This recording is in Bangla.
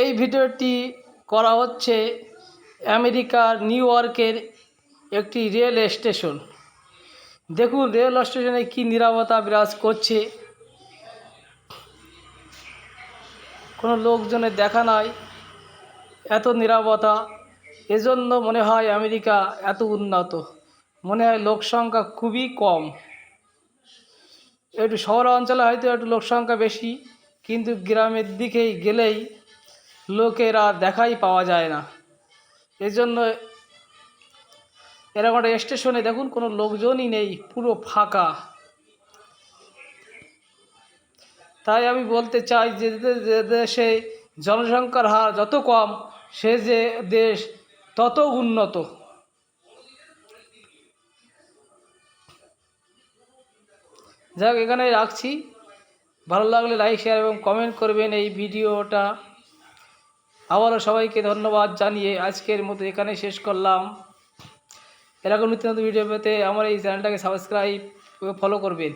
এই ভিডিওটি করা হচ্ছে আমেরিকার নিউ ইয়র্কের একটি রেল স্টেশন। দেখুন, রেল স্টেশনে কি নিরাপত্তা বিরাজ করছে। কোনো লোকজনের দেখা নাই এত নিরাপত্তা। এজন্য মনে হয় আমেরিকা এত উন্নত। মনে হয় লোক সংখ্যা খুবই কম। একটু শহর অঞ্চলে হয়তো একটু লোক সংখ্যা বেশি, কিন্তু গ্রামের দিকেই গেলেই লোকেরা দেখাই পাওয়া যায় না। এজন্য এরকম একটা স্টেশনে দেখুন, কোনো লোকজনই নেই, পুরো ফাঁকা। তাই আমি বলতে চাই যে যে দেশে জনসংখ্যার হার যত কম, সে যে দেশ তত উন্নত। যাক এখানে রাখছি। ভালো লাগলে লাইক শেয়ার এবং কমেন্ট করবেন এই ভিডিওটা। আবারও সবাইকে ধন্যবাদ জানিয়ে আজকের মতো এখানে শেষ করলাম। এরকম নিত্য নতুন ভিডিও পেতে আমার এই চ্যানেলটাকে সাবস্ক্রাইব ফলো করবেন।